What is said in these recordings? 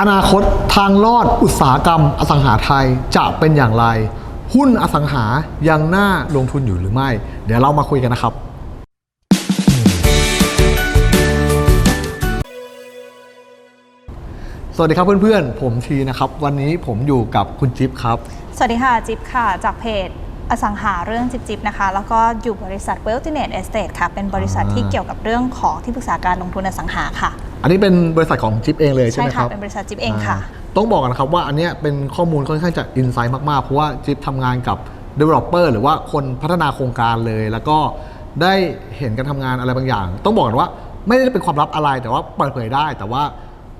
อนาคตทางรอดอุตสาหกรรมอสังหาไทยจะเป็นอย่างไร หุ้นอสังหายังน่าลงทุนอยู่หรือไม่ เดี๋ยวเรามาคุยกันนะครับ สวัสดีครับเพื่อนๆ ผมทีนะครับ วันนี้ผมอยู่กับคุณจิ๊บครับ สวัสดีค่ะ จิ๊บค่ะ จากเพจ อสังหาเรื่องจิ๊บจิ๊บนะคะ แล้วก็อยู่บริษัท w e l t h n e t Estate ค่ะ เป็นบริษัทอ่าที่เกี่ยวกับเรื่องของที่ปรึกษาการลงทุนอสังหาค่ะ อันนี้เป็นบริษัทของจิ๊บเองเลยใช่ไหมคค่ะรับเป็นบริษัทจิ๊บเองค่ะาต้องบอกกันนะครับว่าอันเนี้ยเป็นข้อมูลค่อนข้างจะอินไซต์มากๆ เพราะว่าจิ๊บทำงานกับ Developer หรือว่าคนพัฒนาโครงการเลย แล้วก็ได้เห็นการทำงานอะไรบางอย่าง ต้องบอกกันว่าไม่ได้เป็นความลับอะไรแต่ว่าเปิดเผยได้ แต่ว่า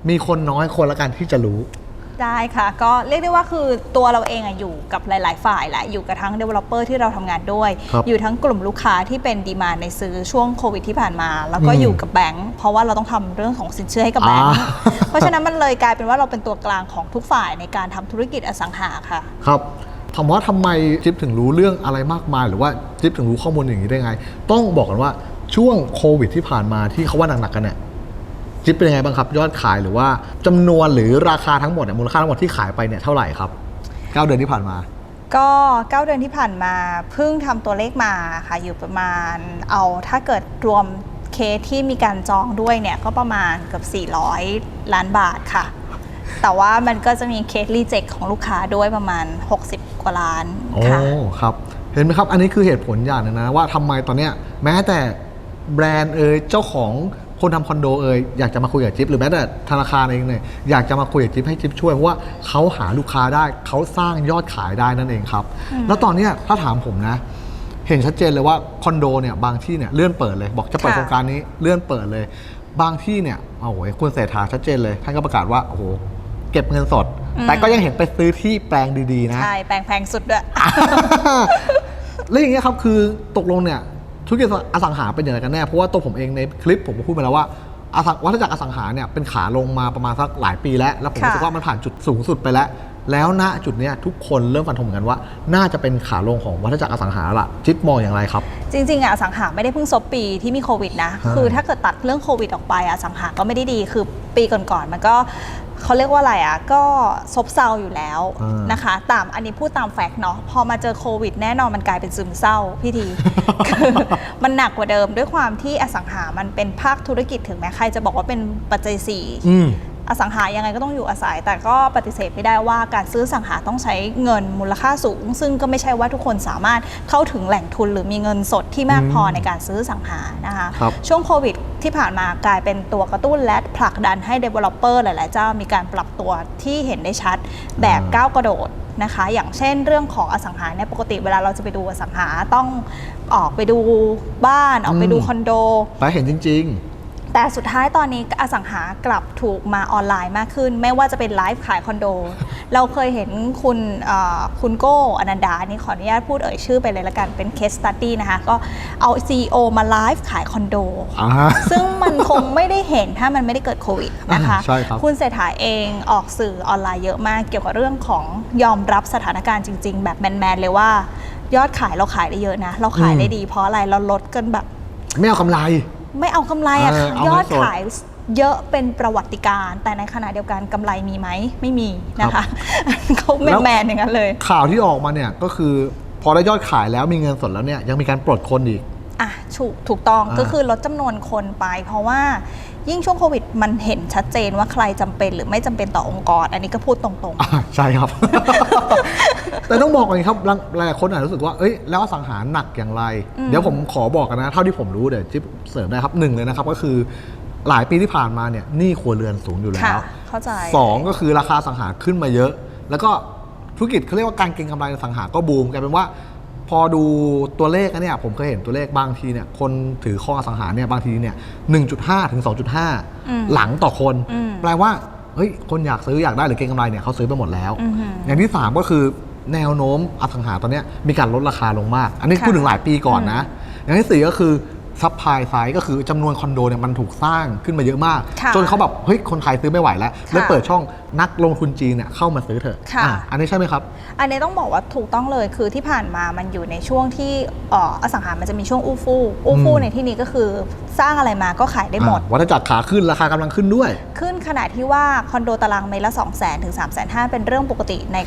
มีคนน้อยคนละกันที่จะรู้ ได้ค่ะ ก็เรียกได้ว่าคือตัวเราเองอะอยู่กับหลาย ๆ ฝ่ายแหละอยู่กับทั้ง developer ที่เราทำงานด้วย ครับอยู่ทั้งกลุ่มลูกค้าที่เป็นดีมาในซื้อช่วงโควิดที่ผ่านมา แล้วก็อืมอยู่กับแบงค์เพราะว่าเราต้องทำเรื่องของสินเชื่อให้กับแบงค์อ่า เพราะฉะนั้นมันเลยกลายเป็นว่าเราเป็นตัวกลางของทุกฝ่ายในการทำธุรกิจอสังหาค่ะ ครับถามว่าทำไมจิ๊บถึงรู้เรื่องอะไรมากมาย หรือว่าจิ๊บถึงรู้ข้อมูลอย่างนี้ได้ไง ต้องบอกกันว่าช่วงโควิดที่ผ่านมาที่เขาว่าหนักๆกันเนี่ย จิ๊บเป็นยังไงบ้างครับ ยอดขายหรือว่าจำนวนหรือราคาทั้งหมดเนี่ยมูลค่าทั้งหมดที่ขายไปเนี่ยเท่าไหร่ครับเก้าเดือนที่ผ่านมา ก็ 9 เดือนที่ผ่านมาเพิ่งทำตัวเลขมาค่ะ อยู่ประมาณเอาถ้าเกิดรวมเคสที่มีการจองด้วยเนี่ยก็ประมาณเกือบ400 ล้านบาทค่ะ แต่ว่ามันก็จะมีเคสรีเจ็คของลูกค้าด้วยประมาณ 60 กว่าล้านโอ้ค่ะครับเห็นไหมครับ อันนี้คือเหตุผลอย่างหนึงนะว่าทำไมตอนเนี้ยแม้แต่แบรนด์เอ่ยเจ้าของ คนทำคอนโดเอ่ยอยากจะมาคุยกับจิ๊บหรือแม้แต่ธนาคารเองเนี่ยอยากจะมาคุยกับจิ๊บให้จิ๊บช่วยเพราะว่าเขาหาลูกค้าได้เขาสร้างยอดขายได้นั่นเองครับ แล้วตอนเนี้ยถ้าถามผมนะ เห็นชัดเจนเลยว่าคอนโดเนี่ยบางที่เนี่ยเลื่อนเปิดเลย บอกจะเปิดค่ะโครงการนี้เลื่อนเปิดเลย บางที่เนี่ยโอ้โหคุณเศรษฐาชัดเจนเลยท่านก็ประกาศว่าโอ้โหเก็บเงินสด แต่ก็ยังเห็นไปซื้อที่แปลงดีๆนะใช่แปลงแพงสุดด้วยแล้วอย่างเงี้ยครับคือตกลงเนี่ย ธุรกิจอสังหาเป็นอย่างไรกันแน่ เพราะว่าตัวผมเองในคลิปผมก็พูดไปแล้วว่าอสังวัฏจักรอสังหาเนี่ยเป็นขาลงมาประมาณสักหลายปีแล้ว แล้วผมรู้สึกว่ามันผ่านจุดสูงสุดไปแล้ว แล้วณจุดนี้ทุกคนเริ่มฟันธงเหมือนกันว่า น่าจะเป็นขาลงของวัฏจักรอสังหาแล้วล่ะจิ๊บมองอย่างไรครับ จริงๆอะสังหาไม่ได้เพิ่งซบปีที่มีโควิดนะ คือถ้าเกิดตัดเรื่องโควิดออกไปอะอสังหาก็ไม่ได้ดีคือปีก่อนๆมันก็ เขาเรียกว่าอะไรอะก็ซบเซาอยู่แล้วอ่าน นะคะ ตามอันนี้พูดตามแฟกต์เนาะพอมาเจอโควิด แน่นอนมันกลายเป็นซึมเศร้าพี่ที คือมันหนักกว่าเดิมด้วยความที่อสังหามันเป็นภาคธุรกิจถึงแม้ใครจะบอกว่าเป็นปัจจัยสี่ อืม อสังหายังไงก็ต้องอยู่อาศัย แต่ก็ปฏิเสธไม่ได้ว่าการซื้ออสังหาต้องใช้เงินมูลค่าสูง ซึ่งก็ไม่ใช่ว่าทุกคนสามารถเข้าถึงแหล่งทุนหรือมีเงินสดที่มากพอในการซื้ออสังหานะคะครับช่วงโควิดที่ผ่านมากลายเป็นตัวกระตุ้นและผลักดันให้ Developer หลาย ๆ เจ้ามีการปรับตัวที่เห็นได้ชัดแบบก้าวกระโดดนะคะอย่างเช่นเรื่องของอสังหาเนี่ยปกติเวลาเราจะไปดูอสังหาต้องออกไปดูบ้านออกไปดูอืมคอนโดไปเห็นจริง แต่สุดท้ายตอนนี้อสังหากลับถูกมาออนไลน์มากขึ้น ไม่ว่าจะเป็นไลฟ์ขายคอนโด เราเคยเห็นคุณเอ่อคุณโก้อนันดาอันนี่ขออนุญาตพูดเอ่ยชื่อไปเลยละกันเป็นเคสตั t ดี้นะคะ ก็เอา CEO มาไลฟ์ขายคอนโดๆอ่าซึ่งมันคงไม่ได้เห็นถ้ามันไม่ได้เกิดโควิดนะคะอ่าใช่ครับคุณเศรษฐาเองออกสื่อออนไลน์เยอะมากเกี่ยวกับเรื่องของยอมรับสถานการณ์จริง ๆ แบบแมนๆเลยว่ายอดขายเราขายได้เยอะนะ เราขายได้ดีเพราะอะไรเราลดกันแบบ ไม่เอากำไร ไม่เอากำไรอะเออเอายเงิอนดสดขายเยอะเป็นประวัติการณ์แต่ในขณะเดียวกันกำไรมีไหมไม่มีนะคะเขาแมนแมนๆอย่างนั้นเลย ข่าวที่ออกมาเนี่ยก็คือพอได้ยอดขายแล้วมีเงินสดแล้วเนี่ยยังมีการปลดคนอีก อะถูกถูกต้องอ่า ก็คือลดจำนวนคนไป เพราะว่ายิ่งช่วงโควิดมันเห็นชัดเจนว่าใครจำเป็นหรือไม่จำเป็นต่อองค์กร อันนี้ก็พูดตรงอ่าใช่ครับ แต่ต้องบอกก่อนครับหลายหลายคนอาจจะรู้สึกว่าเอ้ยแล้วอสังหารหนักอย่างไร อืม เดี๋ยวผมขอบอกกันนะ เท่าที่ผมรู้เดี๋ยวจิ๊บเสริมได้ครับหนึ่งเลยนะครับ ก็คือหลายปีที่ผ่านมาเนี่ยหนี้ครัวเรือนสูงอยู่ๆแล้ค่ะ ว เข้าใจ สองก็คือราคาอสังหาขึ้นมาเยอะ แล้วก็ธุรกิจเขาเรียกว่าการเก็งกำไรในอสังหาก็บูมกลายเป็นว่า พอดูตัวเลขแล้วเนี่ยผมเคยเห็นตัวเลขบางทีเนี่ยคนถือครองอสังหาเนี่ยบางทีเนี่ย1.5 ถึง อืม2.5 หลังต่อคน อืมแปลว่าเฮ้ยคนอยากซื้ออยากได้หรือเก็งกำไรเนี่ยเขาซื้อไปหมดแล้ว อือหืออย่างที่ 3 ก็คือแนวโน้มอสังหาตอนเนี้ยมีการลดราคาลงมาก อันนี้ค่ะ พูดถึงหลายปีก่อนนะ อย่างที่4ก็คือซัพพลายไซด์ก็คือจำนวนคอนโดเนี่ยมันถูกสร้างขึ้นมาเยอะมาก ค่ะจนเขาแบบเฮ้ยคนไทยซื้อไม่ไหวแล้วเลยค่ะเปิดช่องนักลงทุนจีนเนี่ยเข้ามาซื้อเถอะค่ะ อ่อันนี้ใช่ไหมครับ อันนี้ต้องบอกว่าถูกต้องเลยคือที่ผ่านมามันอยู่ในช่วงที่เอ่ออสังหามันจะมีช่วงอู้ฟู่อู้ฟู่อืม ในที่นี้ก็คือสร้างอะไรมาก็ขายได้หมด อ่าวัฏจักรขาขึ้นราคากำลังขึ้นด้วย ขึ้นขนาดที่ว่าคอนโดตารางเมตรละ2 0 0 0 0 0ถึง3 5 0 0 0เป็นเรื่องปกติใน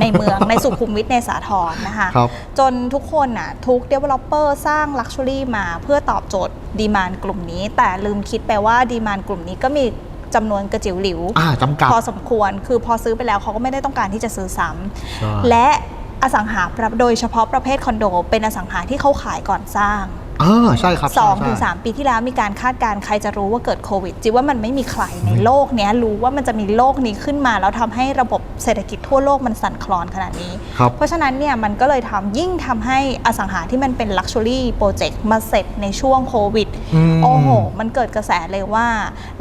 ในเมือง ในสุขุมวิทในสาทรนะคะ ครับ จนทุกคนน่ะทุก developer สร้าง Luxury มาเพื่อตอบโจทย์ดีมานกลุ่มนี้ แต่ลืมคิดไปว่าดีมานกลุ่มนี้ก็มี จำนวนกระจิ๋วหลิวอ่าจำกัดพอสมควร คือพอซื้อไปแล้วเขาก็ไม่ได้ต้องการที่จะซื้อซ้ใช่ำและอสังหาโดยเฉพาะประเภทคอนโด เป็นอสังหาที่เขาขายก่อนสร้าง อ่าใช่ครับสองใช่ถึงใช่สามปีที่แล้วมีการคาดการณ์ใครจะรู้ว่าเกิดโควิดจิว่ามันไม่มีใครในโลกเนี้ยรู้ว่ามันจะมีโลกนี้ขึ้นมา แล้วทำให้ระบบเศรษฐกิจทั่วโลกมันสั่นคลอนขนาดนี้ครับเพราะฉะนั้นเนี่ยมันก็เลยทำยิ่งทำให้อสังหาที่มันเป็นลักชัวรี่โปรเจกต์มาเสร็จในช่วงโควิดอืมโอ้โหมันเกิดกระแสเลยว่า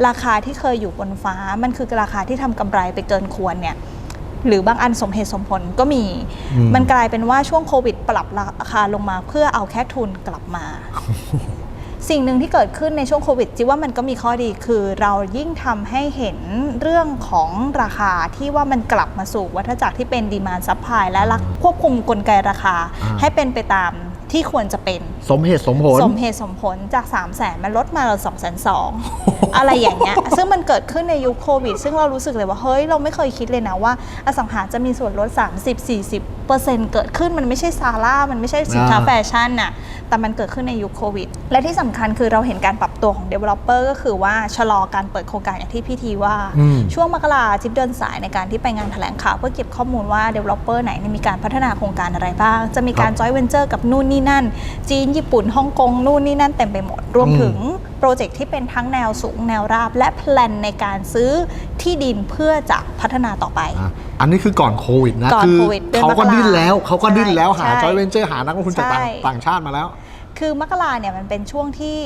ราคาที่เคยอยู่บนฟ้ามันคือราคาที่ทำกำไรไปเกินควรเนี่ย หรือบางอันสมเหตุสมผลก็มีอืมมันกลายเป็นว่าช่วงโควิดปรับราคาลงมาเพื่อเอาแค่ทุนกลับมา สิ่งหนึ่งที่เกิดขึ้นในช่วงโควิดจิว่ามันก็มีข้อดีคือเรายิ่งทำให้เห็นเรื่องของราคาที่ว่ามันกลับมาสู่วัฏจักรที่เป็นดีมานซัพพลายและรักควบคุมกลไกราคาอ่าให้เป็นไปตาม ที่ควรจะเป็น สมเหตุสมผล สมเหตุสมผลจาก 3 0 0แสนมันลดมาเหลือ2 2 0 0 0อะไรอย่างเงี้ยซึ่งมันเกิดขึ้นในยุคโควิด ซึ่งเรารู้สึกเลยว่า เฮ้ย เราไม่เคยคิดเลยนะว่า อสังหาจะมีส่วนลด 30-40เปอร์เซ็นต์เกิดขึ้นมันไม่ใช่ซาร่ามันไม่ใช่สินค้าอ่าแฟชั่นน่ะแต่มันเกิดขึ้นในยุคโควิด และที่สำคัญคือเราเห็นการปรับตัวของ Developer ก็คือว่าชะลอการเปิดโครงการอย่างที่พี่ทีว่าอืมช่วงมกราจิ๊บเดินสายในการที่ไปงานแถลงข่าวเพื่อเก็บข้อมูลว่า Developer ไหนเนี่ยมีการพัฒนาโครงการอะไรบ้าง จะมีการครับจอยเวนเจอร์กับนู่นนี่นั่น จีนญี่ปุ่นฮ่องกงนู่นนี่นั่นเต็มไปหมด รวมอืมถึงโปรเจกต์ที่เป็นทั้งแนวสูงแนวราบ และแพลนในการซื้อที่ดินเพื่อจะพัฒนาต่อไปอะอันนี้คือก่อนโควิดนะก่อนคืโควิดเดือนเขาก็มกราดิ้นแล้วเขาก็ดิ้นแล้วใช่หาใช่จอยเวนเจอร์หานักลงทุนจากต่างใช่ต่างชาติมาแล้ว คือมกราเนี่ยมันเป็นช่วงที่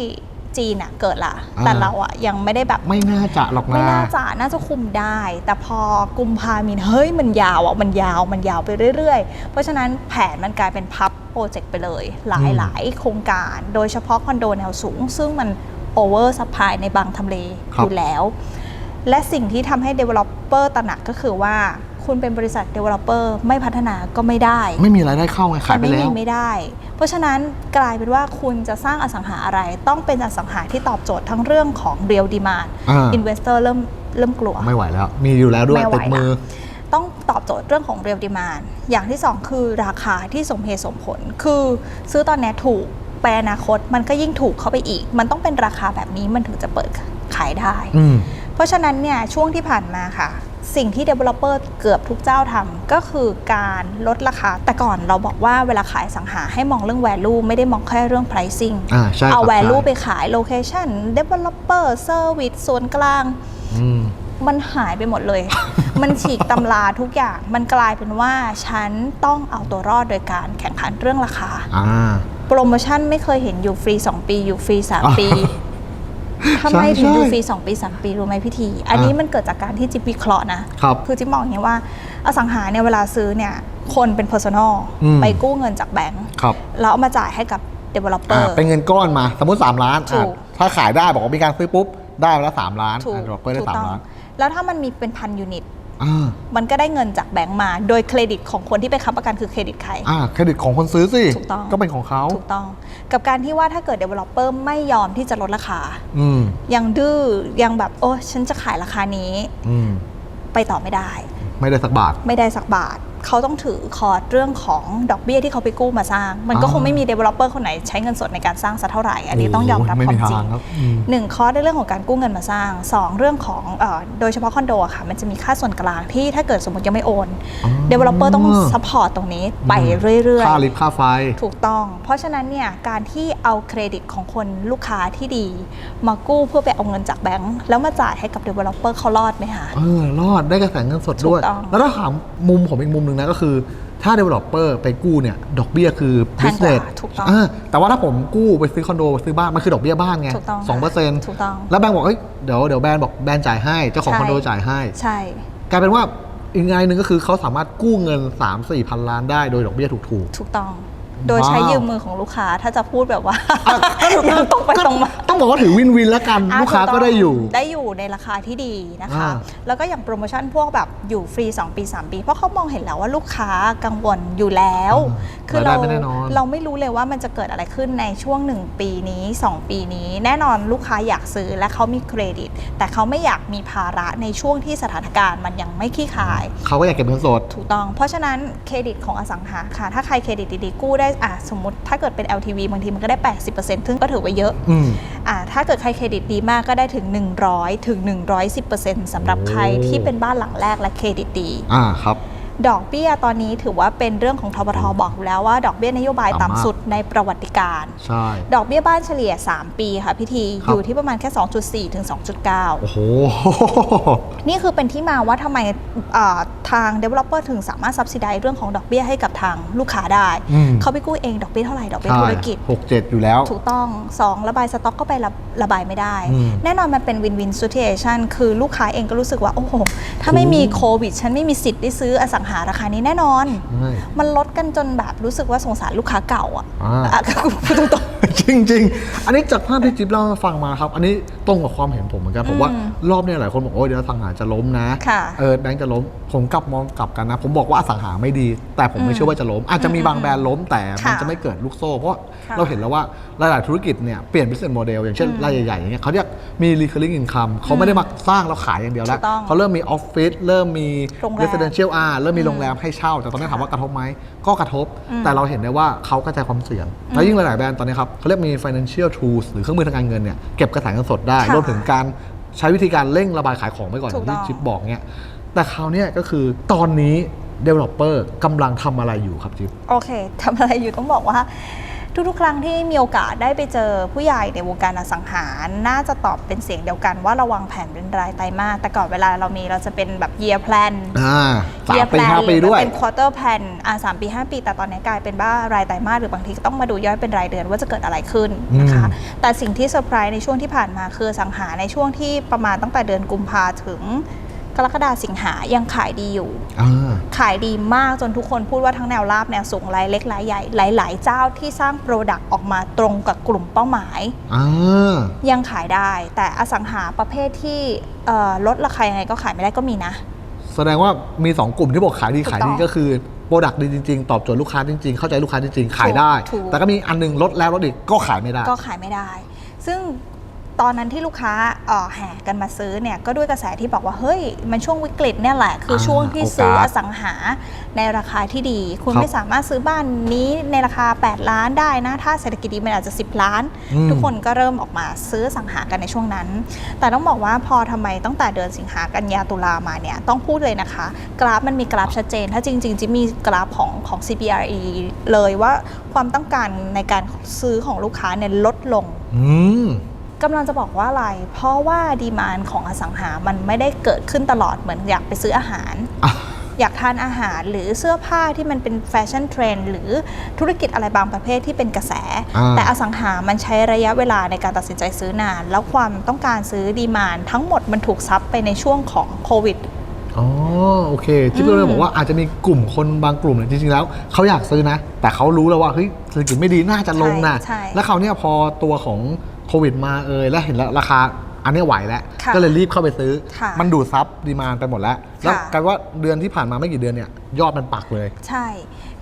จีนอะเกิดละอ่าแต่เราอะยังไม่ได้แบบไม่น่าจะหรอกไม่นะน่าจะน่าจะคุมได้ แต่พอกุมภามีนเฮ้ยมันยาวอะมันยาวมันยาวไปเรื่อยๆ เพราะฉะนั้นแผนมันกลายเป็นพับ โปรเจกต์ไปเลย หลายหลายโครงการ โดยเฉพาะคอนโดแนวสูง ซึ่งมันโอเวอร์ซัพพลายในบางทำเลครัอบยู่แล้ว และสิ่งที่ทำให้ Developer ตระหนักก็คือว่าคุณเป็นบริษัท Developer ไม่พัฒนาก็ไม่ได้ ไม่มีรายได้เข้าไงขายไปไม่แล้มีวไม่ได้ เพราะฉะนั้นกลายเป็นว่าคุณจะสร้างอสังหาอะไร ต้องเป็นอสังหาที่ตอบโจทย์ทั้งเรื่องของ real demand อ่า investor เริ่มเริ่มกลัว ไม่ไหวแล้ว มีอยู่แล้วด้วยไม่ไหวติดมือละ ต้องตอบโจทย์เรื่องของ real demand อย่างที่ 2 คือราคาที่สมเหตุสมผล คือซื้อตอนเนี้ยถูกไปอนาคตมันก็ยิ่งถูกเข้าไปอีก มันต้องเป็นราคาแบบนี้มันถึงจะเปิดขายได้อืมเพราะฉะนั้นเนี่ยช่วงที่ผ่านมาค่ะ สิ่งที่ developer เกือบทุกเจ้าทำก็คือการลดราคา แต่ก่อนเราบอกว่าเวลาขายสังหาให้มองเรื่อง value ไม่ได้มองแค่เรื่อง pricing อ่าใช่ครับเอา value ใช่ไปขาย location developer service ส่วนกลางอื มมันหายไปหมดเลย มันฉีกตำราทุกอย่าง มันกลายเป็นว่าฉันต้องเอาตัวรอดโดยการแข่งขันเรื่องราคา อ่า โปรโมชั่นไม่เคยเห็นอยู่ฟรี 2 ปีอยู่ฟรีอะ3ปีทำไมใช่ถึงอยู่ใช่ฟรี 2 ปี 3 ปี รู้ไหมพี่ที อันนี้อะมันเกิดจากการที่จิ๊บวิเคราะห์นะครับคือจิ๊บมองอย่างนี้ว่า อสังหาเนี่ยเวลาซื้อเนี่ยคนเป็น personal อืมไปกู้เงินจากแบงก์ครับแล้วเอามาจ่ายให้กับ developer อ่าเป็นเงินก้อนมา สมมติ 3 ล้านถูอะกถ้าขายได้บอกว่ามีการซื้อปุ๊บ ได้มาแล้วสามล้านถูกอะดรอปเปอร์ได้ถูกสามต้องล้าน แล้วถ้ามันมีเป็นพันยูนิตอ่ามันก็ได้เงินจากแบงก์มา โดยเครดิตของคนที่ไปค้ำประกันคือเครดิตใคร อ่าเครดิตของคนซื้อสิถูกต้อง ก็เป็นของเขาถูกต้อง กับการที่ว่าถ้าเกิด developer ไม่ยอมที่จะลดราคา อืมยังดื้อยังแบบโอ้ฉันจะขายราคานี้อืมไปต่อไม่ได้ ไม่ได้สักบาท ไม่ได้สักบาท เขาต้องถือคอร์ดเรื่องของดอกเบี้ยที่เขาไปกู้มาสร้าง มันก็อ่าคงไม่มี developer คนไหนใช้เงินสดในการสร้างสักเท่าไหร่ อันนี้ต้องยอมรับโไม่ความมีจริทางงครับอืมหนึ่งคอร์สในเรื่องของการกู้เงินมาสร้างสองเรื่องของเออโดยเฉพาะคอนโดอะค่ะ มันจะมีค่าส่วนกลางที่ถ้าเกิดสมมติยังไม่โอนอ๋อ developer ต้องซัพพอร์ตตรงนี้ไปเรื่อยค่าๆลิฟต์ค่าไฟ ถูกต้อง เพราะฉะนั้นเนี่ยการที่เอาเครดิตของคนลูกค้าที่ดี มากู้เพื่อไปเอาเงินจากแบงก์แล้วมาจ่ายให้กับ developer เขารอดไหมคะเออรอดได้กระแสเงินสดด้วยถูกต้องแล้วถ้าถามมุมผมอีกมุมหนึ่งนะก็คือถ้า developer ไปกู้เนี่ยดอกเบี้ยคือแพงกว่า business ถูกต้องาแต่ว่าถ้าผมกู้ไปซื้อคอนโดไปซื้อบ้าน มันคือดอกเบี้ยบ้านไงถูกต้องสองเปอร์เซ็นต์ถูกต้องแล้วแบงก์บอกเอ้ยเดี๋ยวเดี๋ยวแบรนด์บอกแบรนด์จ่ายให้เจ้าของใช่คอนโดจ่ายให้ ใช่ กลายเป็นว่าอีกไงหนึ่งก็คือเขาสามารถกู้เงิน 3 4 พันล้านได้โดยดอกเบี้ยถูกถูกต้องๆ โดยใช้ว้าวยืมมือของลูกค้าถ้าจะพูดแบบว่าตรงไปตรงมาต้องบอกว่าถือวินวินแล้วกันอะลูกค้าถูก็ต้องได้อยู่ ได้อยู่ในราคาที่ดีนะคะอ่าแล้วก็อย่างโปรโมชั่นพวกแบบอยู่ฟรี 2 ปี 3 ปี เพราะเขามองเห็นแล้วว่าลูกค้ากังวลอยู่แล้ว คืรายได้ไม่แน่นอนเราไม่รู้เลยว่ามันจะเกิดอะไรขึ้นในช่วง 1 ปีนี้ 2 ปีนี้ แน่นอนลูกค้าอยากซื้อและเขามีเครดิต แต่เขาไม่อยากมีภาระในช่วงที่สถานการณ์มันยังไม่ขี้คาย เขาก็อยากเก็บเงินสด ถูกต้อง เพราะฉะนั้นเครดิตของอสังหาค่ะ ถ้าใครเครดิตดีๆกู้ได้อะสมมติถ้าเกิดเป็น LTV บางทีมันก็ได้ 80%ซึ่งก็ถือว่าเยอะอืม อ่าถ้าเกิดใครเครดิตดีมากก็ได้ถึง 100 ถึง 110%สำหรับใครโอ้ที่เป็นบ้านหลังแรกและเครดิตดี อ่าครับ ดอกเบี้ยตอนนี้ถือว่าเป็นเรื่องของทบทบอกอยู่แล้วว่าดอกเบี้ยนโยบายต่ำมากต่ำสุดในประวัติการใช่ดอกเบี้ยบ้านเฉลี่ย 3 ปีค่ะพี่ทีครับอยู่ที่ประมาณแค่ 2.4 ถึง 2.9 โอ้โห นี่คือเป็นที่มาว่าทำไมอ่าทาง developer ถึงสามารถ subsidize เรื่องของดอกเบี้ยให้กับทางลูกค้าได้อืมเขาไปกู้เองดอกเบี้ยเท่าไหร่ ดอกเบี้ยใช่ธุรกิจหกเจ็ดอยู่แล้ว ถูกต้อง 2 ระบายสต็อกก็ไประระบายไม่ได้อืมแน่นอนมันเป็นวินวิน i t u a t i o n คือลูกค้าเองก็รู้สึกว่า โอ้โห ถ้าไม่มีโควิด ฉันไม่มีสิทธิ์ได้ซื้ออสังหาราคานี้แน่นอนใช่มันลดกันจนแบบรู้สึกว่าสงสารลูกค้าเก่าอะอ่าอะก็พูดตรงจริงๆอันนี้จากภาพที่จิ๊บเล่าให้ฟังมาครับ อันนี้ตรงกับความเห็นผมเหมือนกันผมว่าอืมรอบเนี้ยหลายคนบอกโอ้ยเดี๋ยวอสังหาจะล้มนะค่ะเออแบงค์จะล้ม ผมกลับมองกลับกันนะ ผมบอกว่าอสังหาไม่ดี แต่ผมไม่เชื่อว่าจะล้ม อาจจะมีบางแบรนด์ล้มแต่มันค่ะจะไม่เกิดลูกโซ่ เพราะค่ะเราเห็นแล้วว่าหลายๆธุรกิจเนี่ยเปลี่ยน business model อย่างเช่นอืมรายใหญ่ๆอย่างเงี้ยเขาเรียกมี recurring income เขาไม่ได้มาสร้างแล้วขายอย่างเดียวแล้วถูกต้องเขาเริ่มมีออฟฟิศเริ่มมีโรงแรม residential อ่าเริ่มมีอืมโรงแรมให้เช่า แต่ตอนนี้ถามว่ากระทบไหมก็กระทบอืมแต่เราเห็นได้ว่าเขากระจายความเสี่ยง แล้วยิ่งหลายๆแบรนด์ตอนนี้ครับเขาเรียกมี financial tools หรือเครื่องมือทางการเงินเนี่ยเก็บกระแสเงินสดได้ค่ะรวมถึงการใช้วิธีการเร่งระบายขายของไปก่อนอถูย่ากงที่ต้องชิปบอกเนี่ยแต่คราวเนี้ยก็คือตอนนี้ developer กำลังทำอะไรอยู่ครับจิ๊บโอเคทำอะไรอยู่ต้องบอกว่า ทุกๆ ครั้งที่มีโอกาสได้ไปเจอผู้ใหญ่ในวงการอสังหา น่าจะตอบเป็นเสียงเดียวกันว่าเราวางแผนเป็นรายไตรมาสแต่ก่อนเวลาเรามีเราจะเป็นแบบ year plan อ่าสาม year ปี plan ห้าปีหรือด้วยเป็น quarter plan อ่าสามปี5ปี แต่ตอนนี้กลายเป็นว่ารายไตรมาสหรือบางทีก็ต้องมาดูย่อยเป็นรายเดือนว่าจะเกิดอะไรขึ้นนะคะอืมแต่สิ่งที่เซอร์ไพรส์ในช่วงที่ผ่านมาคืออสังหาในช่วงที่ประมาณตั้งแต่เดือนกุมภาถึง กรกฎาสิงหายังขายดีอยู่อ่าขายดีมากจนทุกคนพูดว่าทั้งแนวราบแนวสูงรายเล็กรายใหญ่หลาย ๆ เจ้าที่สร้างโปรดักต์ออกมาตรงกับกลุ่มเป้าหมายอ่ายังขายได้ แต่อสังหาประเภทที่เอ่อลดราคายังไงก็ขายไม่ได้ก็มีนะ แสดงว่ามี 2 กลุ่มที่บอกขายดีถูกขายต้ดีองก็คือโปรดักต์ดีจริง ๆ ตอบโจทย์ลูกค้าจริง ๆ เข้าใจลูกค้าจริง ๆ ขายได้ถูกแต่ก็มีอันหนึงลดแล้วลดอีกก็ขายไม่ได้ ก็ขายไม่ได้ ซึ่ง ตอนนั้นที่ลูกค้าเอ่อแห่กันมาซื้อเนี่ยก็ด้วยกระแสที่บอกว่าเฮ้ยมันช่วงวิกฤตเนี่ยแหละ คืออาช่วงที่ซื้อโอกาอสสังหาในราคาที่ดี คุณครับไม่สามารถซื้อบ้านนี้ในราคา 8 ล้านได้นะ ถ้าเศรษฐกิจดีมันอาจจะ 10 ล้านอืมทุกคนก็เริ่มออกมาซื้ออสังหากันในช่วงนั้น แต่ต้องบอกว่าพอทำไมตั้งแต่เดือนสิงหากันยาตุลามาเนี่ยต้องพูดเลยนะคะ กราฟมันมีกราฟชัดเจน ถ้าจริงๆจะมีกราฟของของ CBRE เลยว่าความต้องการในการซื้อของลูกค้าเนี่ยลดลงอืม กำลังจะบอกว่าอะไร เพราะว่าดีมานของอสังหา มันไม่ได้เกิดขึ้นตลอดเหมือนอยากไปซื้ออาหารอะอยากทานอาหารหรือเสื้อผ้าที่มันเป็นแฟชั่นเทรนด์หรือธุรกิจอะไรบางประเภทที่เป็นกระแสอ่าแต่อสังหา มันใช้ระยะเวลาในการตัดสินใจซื้อนาน แล้วความต้องการซื้อดีมานทั้งหมดมันถูกซับไปในช่วงของโควิดอ๋อโอเคจิ๊บก็เลยบอกว่าอาจจะมีกลุ่มคนบางกลุ่มเนี่ยจริงๆแล้วเขาอยากซื้อนะ แต่เขารู้แล้วว่าเฮ้ยเศรษฐกิจไม่ดีน่าจะลงนะใช่ใช่แล้วคราวเนี้ยพอตัวของ โควิดมาเอยแล้วเห็นแล้วราคาอันเนี้ยไหวแล้วค่ะก็เลยรีบเข้าไปซื้อค่ะมันดูดซับดีมานไปหมดแล้ว แล้วค่ะกลายว่าเดือนที่ผ่านมาไม่กี่เดือนเนี่ยยอดมันปักเลย ใช่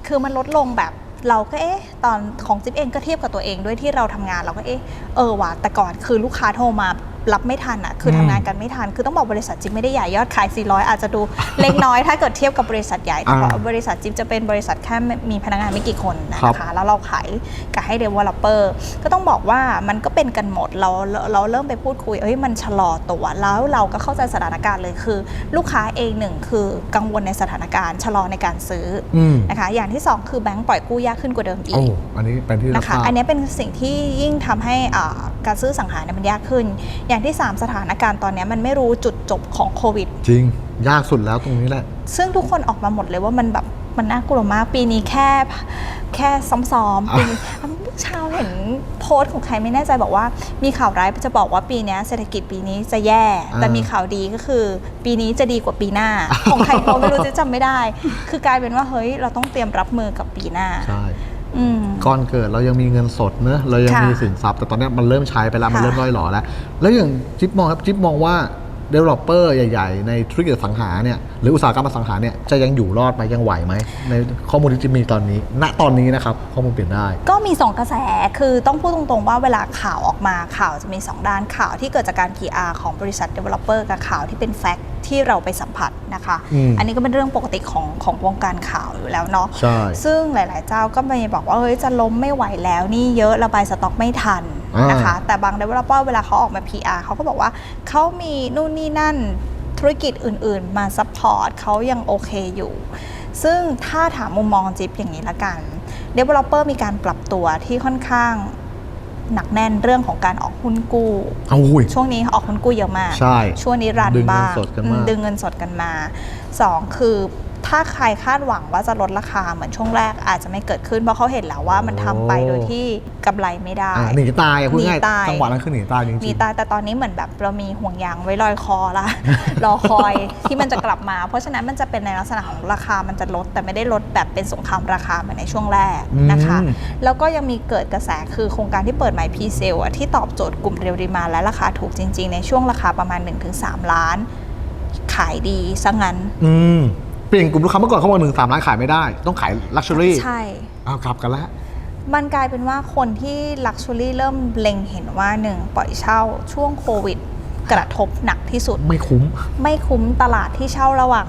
คือมันลดลงแบบเราก็เอ๊ะตอนของจิ๊บเองก็เทียบกับตัวเองด้วยที่เราทำงานเราก็เอ๊ะเออว่ะแต่ก่อนคือลูกค้าโทรมา รับไม่ทันอะคืออมทำงานกันไม่ทัน คือต้องบอกบริษัทจิ๊บไม่ได้ใหญ่ยอดขาย 400 อาจจะดูเล็กน้อย ถ้าเกิดเทียบกับบริษัทใหญ่แต่อ่าว่าบริษัทจิ๊บจะเป็นบริษัทแค่มีพนักงานไม่กี่คนนะครัคะบแล้วเราขายกับให้ developer ก็ต้องบอกว่ามันก็เป็นกันหมดเราเราเราเริ่มไปพูดคุยเอ้ยมันชะลอตัวแล้วเราก็เข้าใจสถานการณ์เลยคือ ลูกค้าเองหนึ่งคือกังวลในสถานการณ์ชะลอในการซื้อออืมนะคะอย่างที่ 2 คือแบงก์ปล่อยกู้ยากขึ้นกว่าเดิมอีโอ้กอันนี้เป็นที่รับนะทคะราบอันนี้เป็นสิ่งที่ยิ่งทำให้อ่าการซื้อสังหารเนี่ยมันยากขึ้นอย่างที่ 3 สถานการณ์ตอนนี้มันไม่รู้จุดจบของโควิด จริง ยากสุดแล้วตรงนี้แหละ ซึ่งทุกคนออกมาหมดเลยว่ามันแบบมันน่ากลัวมาก ปีนี้แค่แค่ซ้อมๆปีนี้เมื่อเช้าเห็นโพสต์ของใครไม่แน่ใจบอกว่า มีข่าวร้ายจะบอกว่าปีเนี้ยเศรษฐกิจปีนี้จะแย่ แต่อ่ามีมีข่าวดีก็คือ ปีนี้จะดีกว่าปีหน้า ของใครโพสต์ไม่รู้จะจำไม่ได้ คือกลายเป็นว่าเฮ้ยเราต้องเตรียมรับมือกับปีหน้าใช่ อืม ก่อนเกิดเรายังมีเงินสดเนอะเรายังค่ะมีสินทรัพย์ แต่ตอนเนี้ยมันเริ่มใช้ไปแล้ว มันค่ะ เริ่มร่อยหล่อแล้ว แล้วอย่างจิ๊บมองครับจิ๊บมองว่า developer ใหญ่ ๆ ในธุรกิจอสังหาเนี่ยหรืออุตสาหกรรมอสังหาเนี่ยจะยังอยู่รอดไหมยังไหวไหมในข้อมูลที่จิ๊บมีตอนนี้ ณตอนนี้นะครับข้อมูลเปลี่ยนได้ ก็มี 2 กระแส คือต้องพูดตรงๆว่าเวลาข่าวออกมาข่าวจะมี 2 ด้านข่าวที่เกิดจากการ PR ของบริษัท Developer กับข่าวที่เป็นแฟกต์ ที่เราไปสัมผัสนะคะอืมอันนี้ก็เป็นเรื่องปกติของของวงการข่าวอยู่แล้วเนาะใช่ซึ่งหลาย ๆ เจ้าก็มีบอกว่าเฮ้ยจะล้มไม่ไหวแล้วนี่เยอะระบายสต็อกไม่ทันอ่านนะคะแต่บาง developer เวลาเขาออกมา PR เขาก็บอกว่าเขามีนู่นนี่นั่นธุรกิจอื่น ๆ มาซัพพอร์ตเขายังโอเคอยู่ ซึ่งถ้าถามมุมมองจิ๊บอย่างนี้ละกัน developer มีการปรับตัวที่ค่อนข้าง หนักแน่นเรื่องของการออกหุ้นกู้ เอาอุ้ยช่วงนี้ออกหุ้นกู้เยอะมากใช่ช่วงนี้รันดึงเงินบ้างสดกันมากอืมดึงเงินสดกันมาสองคือ ถ้าใครคาดหวังว่าจะลดราคาเหมือนช่วงแรกอาจจะไม่เกิดขึ้นเพราะเขาเห็นแล้วว่ามันทำไปโดยที่กำไรไม่ได้ อ่าหนีตายอะพูดง่ายหนีตาย จังหวะนั้นคือหนีตายจริงมีๆตายแต่ตอนนี้เหมือนแบบเรามีห่วงยางไว้ลอยคอละ รอคอยที่มันจะกลับมา เพราะฉะนั้นมันจะเป็นในลักษณะของราคามันจะลด แต่ไม่ได้ลดแบบเป็นสงครามราคาเหมือนในช่วงแรกนะคะ อืม แล้วก็ยังมีเกิดกระแสคือโครงการที่เปิดใหม่พีเซลที่ตอบโจทย์กลุ่มเรียวดีมาและราคาถูกจริง ๆ ในช่วงราคาประมาณ 1-3 ล้าน ขายดีซะงั้น อืม เปลี่ยนกลุ่มลูกค้าเมื่อก่อนเขาบอกหนึ่งสามล้านขายไม่ได้ ต้องขายลักชัวรี่ใช่เอากลับกันแล้วมันกลายเป็นว่าคนที่ลักชัวรี่เริ่มเล็งเห็นว่าหนึ่งปล่อยเช่าช่วงโควิด กระทบหนักที่สุด ไม่คุ้ม ไม่คุ้มตลาดที่เช่าระหว่าง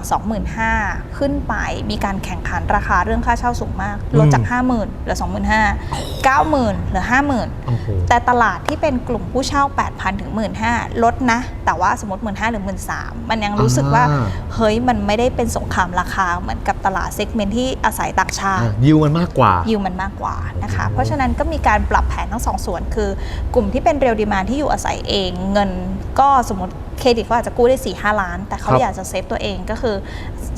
25,000 ขึ้นไป มีการแข่งขันราคาเรื่องค่าเช่าสูงมาก ลดจาก 50,000เหลือ 25,000 90,000เหลือ 50,000โอ้โหแต่ตลาดที่เป็นกลุ่มผู้เช่า 8,000 ถึง 15,000 ลดนะ แต่ว่าสมมติ 15,000 หรือ 13,000 มันยังรู้สึกว่าอ่าเฮ้ย มันไม่ได้เป็นสงครามราคาเหมือนกับตลาดเซกเมนต์ที่อาศัยต่างชาติอะยิวมันมากกว่ายิวมันมากกว่านะคะโอ้โหเพราะฉะนั้นก็มีการปรับแผนทั้งสองส่วน คือกลุ่มที่เป็นเรียลดีมานที่อยู่อาศัยเองเงินก็สมมติเครดิตเขาอาจจะกู้ได้4ี่ห้าล้าน แต่เขาครับอยากจะเซฟตัวเองก็คือ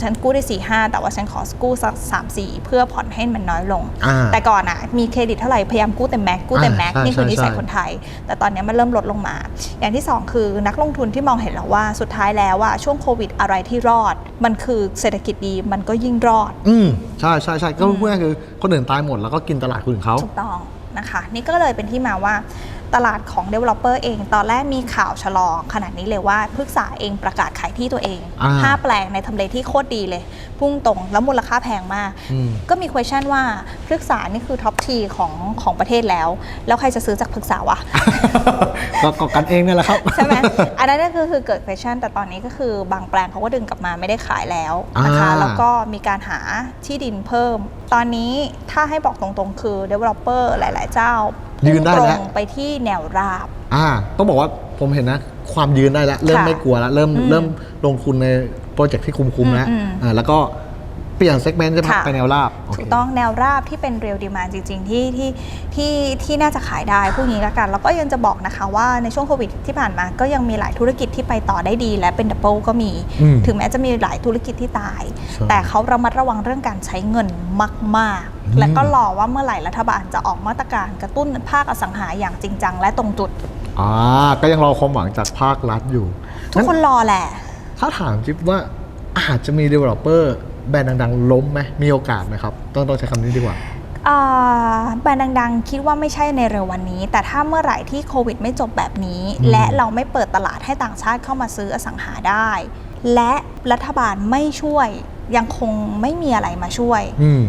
ฉันกู้ได้4ี่ห้าแต่ว่าฉันขอกู้สักสามสี่เพื่อผ่อนให้มันน้อยลงอ่าแต่ก่อนอะมีเครดิตเท่าไหร่พยายามกู้เต็มแม็กกู้เต็มแม็กอ่าใช่นี่คือใช่นิสัยใช่คนไทย แต่ตอนนี้มันเริ่มลดลงมา อย่างที่สองคือนักลงทุนที่มองเห็นแล้วว่าสุดท้ายแล้วว่าช่วงโควิดอะไรที่รอด มันคือเศรษฐกิจดีมันก็ยิ่งรอด อืมใช่ใช่ใช่ก็พูดง่ายๆคือคนอื่นตายหมดแล้วก็กินตลาดคนอื่นเขาถูกต้องนะคะ นี่ก็เลยเป็นที่มาว่า ตลาดของ Developer เอง ตอนแรกมีข่าวชะลอขนาดนี้เลยว่าพฤกษาเองประกาศขายที่ตัวเองอ่า5แปลงในทำเลที่โคตรดีเลย พุ่งตรงแล้วมูลค่าแพงมากอืมก็มี question ว่าพฤกษานี่คือท็อปทีของของประเทศแล้ว แล้วใครจะซื้อจากพฤกษาวะก็ก็กันเองนี่แหละครับ ใช่ไหมอันนั้นก็คือคือเกิด question แต่ตอนนี้ก็คือบางแปลงเขาก็ดึงกลับมาไม่ได้ขายแล้วนะคะอ่าแล้วก็มีการหาที่ดินเพิ่ม ตอนนี้ถ้าให้บอกตรงๆ คือ developer หลาย ๆ เจ้ายืนได้พุ่งตแล้รวงไปที่แนวราบ อ่า ต้องบอกว่าผมเห็นนะ ความยืนได้แล้ว เริ่มค่ะไม่กลัวแล้ว เริ่มอืมเริ่มลงทุนใน โปรเจกต์ที่คุ้มๆแล้วอืมอืมอ่าแล้วก็เปลี่ยนเซกเมนต์จะพักค่ะไปแนวราบโเคถูกต้องแนวราบที่เป็นเรียลดีมาจริง ๆ ที่ที่ที่ที่น่าจะขายได้พวกนี้ละกัน แล้วก็ยังจะบอกนะคะว่าในช่วงโควิดที่ผ่านมาก็ยังมีหลายธุรกิจที่ไปต่อได้ดี และเป็นดับเบิลก็มีอืมถึงแม้จะมีหลายธุรกิจที่ตายใช่แต่เขาระมัดระวังเรื่องการใช้เงินมากอืมๆและก็รอว่าเมื่อไหร่รัฐบาลจะออกมาตรการกระตุ้นภาคอสังหาอย่างจริงจังและตรงจุดอ่าก็ยังรอความหวังจากภาครัฐอยู่ ทุกคนรอแหละ ถ้าถามจิ๊บว่าอาจจะมี developer แบรนด์ดัง ๆ ล้มไหมมีโอกาสไหมครับ ต้องต้องใช้คำนี้ดีกว่าอ่าแบรนด์ดังๆ คิดว่าไม่ใช่ในเร็ววันนี้ แต่ถ้าเมื่อไหร่ที่โควิดไม่จบแบบนี้อืมและเราไม่เปิดตลาดให้ต่างชาติเข้ามาซื้ออสังหาได้ และรัฐบาลไม่ช่วยยังคงไม่มีอะไรมาช่วยอืม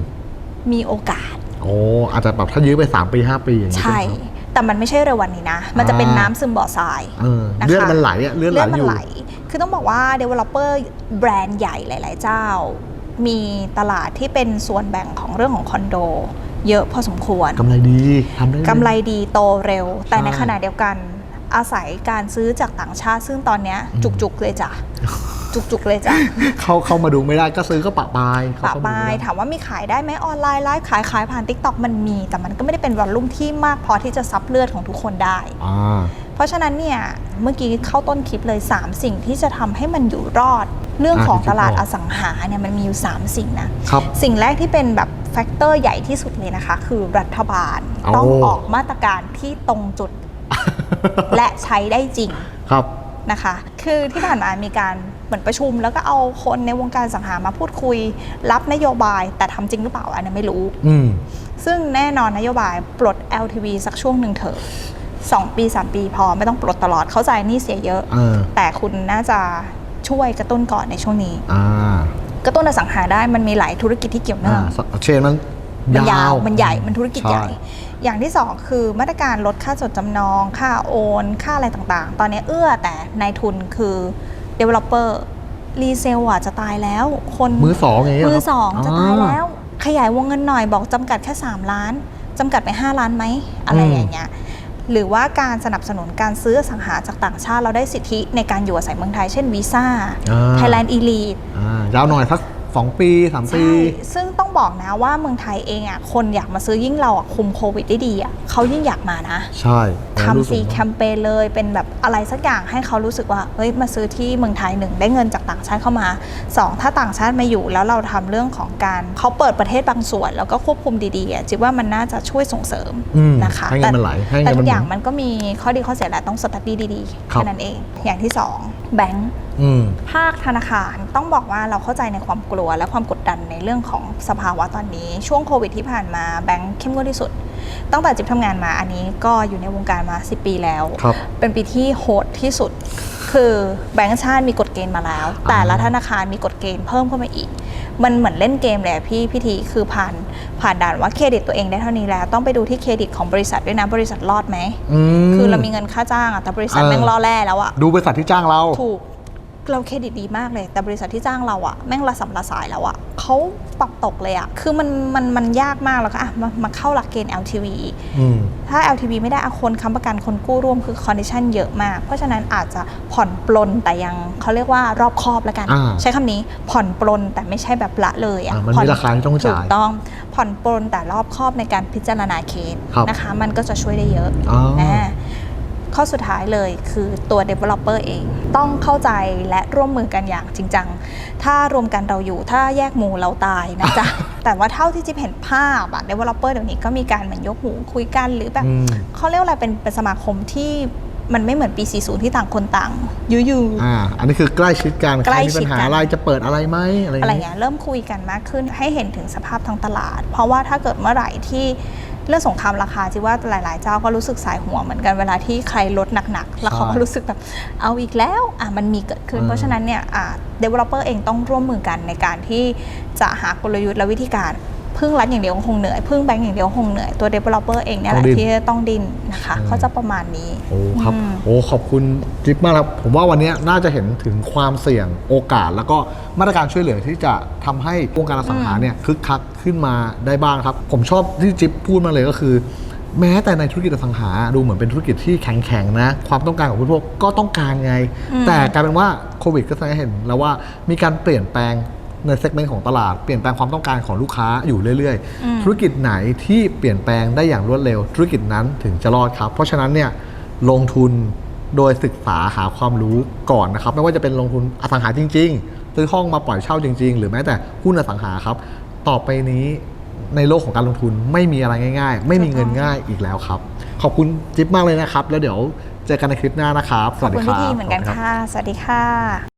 มีโอกาสโอ้อาจจะแบบถ้ายื้อไป 3 ปี 5 ปีอย่างนี้ใช่ไหมครับแต่มันไม่ใช่เร็ววันนี้นะ มันจะเป็นอ่าน้ำซึมบ่อทรายเออนะคะเลือดมันไหลอะเลือดไหลมัอยู่ไหล คือต้องบอกว่า developer แบรนด์ใหญ่หลาย ๆ เจ้า มีตลาดที่เป็นส่วนแบ่งของเรื่องของคอนโด เยอะพอสมควรกำไรดีทำได้เลยกำไรดีโตเร็ว แต่ใช่ในขณะเดียวกันอาศัยการซื้อจากต่างชาติ ซึ่งตอนเนี้ยอืมจุก ๆ เลยจ้ะ จุกๆเลยจ้ะเขาเข้ามาดูไม่ได้ก็ซื้อก็ปะปายเขปะเข้มดูปายไม่ได้ถามว่ามีขายได้ไหมออนไลน์ไลฟ์ขายขายผ่าน t ิ k t o k มันมี แต่มันก็ไม่ได้เป็นวอลลุ่มที่มากพอที่จะซับเลือดของทุกคนได้อ่าเพราะฉะนั้นเนี่ยเมื่อกี้เข้าต้นคลิปเลย 3 สิ่งที่จะทำให้มันอยู่รอด เรื่องของอะตลาดที่อบอกสังหาเนี่ยมันมีอยู่ 3 สิ่งนะครับสิ่งแรกที่เป็นแบบแฟกเตอร์ใหญ่ที่สุดเลยนะคะ คือรัฐบาลเอาต้องออกมาตรการที่ตรงจุด และใช้ได้จริงครับนะคะ คือที่ผ่านมามีการ มือนประชุม แล้วก็เอาคนในวงการอสังหามาพูดคุย รับนโยบายแต่ทำจริงหรือเปล่าอันนี้ไม่รู้อืมซึ่งแน่นอนนโยบายปลด LTV สักช่วงหนึ่งเถอะสองปี3ปีพอไม่ต้องปลดตลอดเข้าใจหนี่เสียเยอะเออแต่คุณน่าจะช่วยกระตุ้นก่อนในช่วงนี้อ่ากระตุ้นอสังหาได้มันมีหลายธุรกิจที่เกี่ยวเนื่อ่าองเชนมันมันยาววมันใหญ่มันธุรกิจช่ใหญ่ อย่างที่สองคือมาตรการลดค่าจดจำนอง ค่าโอน ค่าอะไรต่างๆ ตอนนี้เอื้อแต่นายทุนคือ developer รีเซลอะจะตายแล้ว คนมือสองอย่างเงี้ยมือครับสองจะตายแล้ว ขยายวงเงินหน่อยบอกจำกัดแค่ 3 ล้านจำกัดไป 5 ล้านไหมอะไรอืมอย่างเงี้ยหรือว่าการสนับสนุนการซื้ออสังหาจากต่างชาติเราได้สิทธิในการอยู่อาศัยเมืองไทย เช่นวีซ่าอ่า Thailand Elite อ่ายาวหน่อยสักสองปีสามปีใช่ซึ่ง ต้องบอกนะว่าเมืองไทยเองอะคนอยากมาซื้อยิ่งเราอะคุมโควิดได้ดีอะเขายิ่งอยากมานะ ใช่รู้ทำสึซีกว่าแคมเปญเลยเป็นแบบอะไรสักอย่างให้เขารู้สึกว่าเฮ้ยมาซื้อที่เมืองไทยหนึ่งได้เงินจากต่างชาติเข้ามาสองถ้าต่างชาติมาอยู่แล้วเราทำเรื่องของการเขาเปิดประเทศบางส่วน แล้วก็ควบคุมดีๆอะจิบว่ามันน่าจะช่วยส่งเสริมอืมนะคะให้เงินมันไหลให้เงินแต่ทุมันหมุนกอย่างมันก็มีข้อดีข้อเสียแหละต้องสตัดดี้ดีๆครับแค่นั้นเอง อย่างที่สองแบงค์อืมภาคธนาคารต้องบอกว่าเราเข้าใจในความกลัวและความกดดันในเรื่องของสภาวะตอนนี้ช่วงโควิดที่ผ่านมาแบงค์เข้มงวดที่สุด ตั้งแต่จิบทำงานมาอันนี้ก็อยู่ในวงการมา 10 ปีแล้วครับเป็นปีที่โหดที่สุด คือแบงก์ชาติมีกฎเกณฑ์มาแล้ว แต่ละธนาคารมีกฎเกณฑ์เพิ่มเข้ามาอีก มันเหมือนเล่นเกมเลยอะพี่พิธีคือผ่านผ่านด่านว่าเครดิตตัวเองได้เท่านี้แล้ว ต้องไปดูที่เครดิตของบริษัทด้วยนะบริษัทรอดไหมอืมคือเรามีเงินค่าจ้างอะแต่บริษัทเออแม่งล่อแร่แล้วอะดูบริษัทที่จ้างเราถูก เราเครดิตดีมากเลย แต่บริษัทที่จ้างเราอะแม่งระสำระสายแล้วอะเขาปรับตกเลยอะคือมันมันมันยากมากแล้วก็อะมามาเข้าหลักเกณฑ์ LTV อืม ถ้า LTV ไม่ได้อะคนค้ำประกันคนกู้ร่วมคือคอนดิชันเยอะมาก เพราะฉะนั้นอาจจะผ่อนปลนแต่ยังเขาเรียกว่ารอบคอบแล้วกัน อ่าใช้คำนี้ผ่อนปลนแต่ไม่ใช่แบบละเลยอะอ่ามันผ่อมีราคาที่ต้องจ่ายถูกต้อง ผ่อนปลนแต่รอบคอบในการพิจารณาเคสครับ นะคะ มันก็จะช่วยได้เยอะ อ๋อนะ ข้อสุดท้ายเลยคือตัว developer เอง ต้องเข้าใจและร่วมมือกันอย่างจริงจัง ถ้ารวมกันเราอยู่ถ้าแยกหมู่เราตายนะจ๊ะ แต่ว่าเท่าที่จิ๊บเห็นภาพอะ developer เดี๋ยวนี้ก็มีการเหมือนยกหูคุยกันหรือแบบอืมเขาเรียกว่าอะไรเป็นเป็นสมาคมที่มันไม่เหมือนปี 40 ที่ต่างคนต่างยูยูอ่า อันนี้คือใกล้ชิดกันใกล้ใครมีชิปัดญหากันอะไรจะเปิดอะไรไหมอะไรอะไรอย่างเงี้เงี้ยยเริ่มคุยกันมากขึ้นให้เห็นถึงสภาพทางตลาด เพราะว่าถ้าเกิดเมื่อไหร่ที่ เรื่องสงครามราคาจิว่าหลาย ๆ เจ้าก็รู้สึกสายหัวเหมือนกันเวลาที่ใครลดหนัก ๆ แล้วเขาก็รู้สึกแบบเอาอีกแล้วอะมันมีเกิดขึ้น เพราะฉะนั้นเนี่ยอ่า developer เองต้องร่วมมือกันในการที่จะหากลยุทธ์และวิธีการ พึ่งรัฐอย่างเดียวก็คงเหนื่อยพึ่งแบงก์อย่างเดียวคงเหนื่อยตัว developer เองเนี่ยแหละที่ต้องดิ้นนะคะเขาจะประมาณนี้โอ้ครับอืมโอ้ขอบคุณจิ๊บมากครับ ผมว่าวันนี้น่าจะเห็นถึงความเสี่ยงโอกาส แล้วก็มาตรการช่วยเหลือที่จะทำให้วงการอสังหาเนี่ยคึกคักขึ้นมาได้บ้างครับ ผมชอบที่จิ๊บพูดมาเลยก็คือแม้แต่ในธุรกิจอสังหาดูเหมือนเป็นธุรกิจที่แข็งๆนะ ความต้องการของผู้บริโภคก็ต้องการไงอืมแต่กลายเป็นว่าโควิดก็แสดงให้เห็นแล้วว่ามีการเปลี่ยนแปลง ในเซกเมนต์ของตลาดเปลี่ยนแปลงความต้องการของลูกค้าอยู่เรื่อยอืมๆธุรกิจไหนที่เปลี่ยนแปลงได้อย่างรวดเร็ว ธุรกิจนั้นถึงจะรอดครับ เพราะฉะนั้นเนี่ยลงทุนโดยศึกษาหาความรู้ก่อนนะครับ ไม่ว่าจะเป็นลงทุนอสังหาจริง ๆ ซื้อห้องมาปล่อยเช่าจริง ๆ หรือแม้แต่หุ้นอสังหาครับ ต่อไปนี้ในโลกของการลงทุนไม่มีอะไรง่าย ๆ ไม่มีเงินง่ายอีกแล้วครับ ขอบคุณจิ๊บมากเลยนะครับ แล้วเดี๋ยวเจอกันในคลิปหน้านะครับสขอวับสดีคุณคพิรับธีเหมือนกันสวัสดีรับค่ะ สวัสดีค่ะ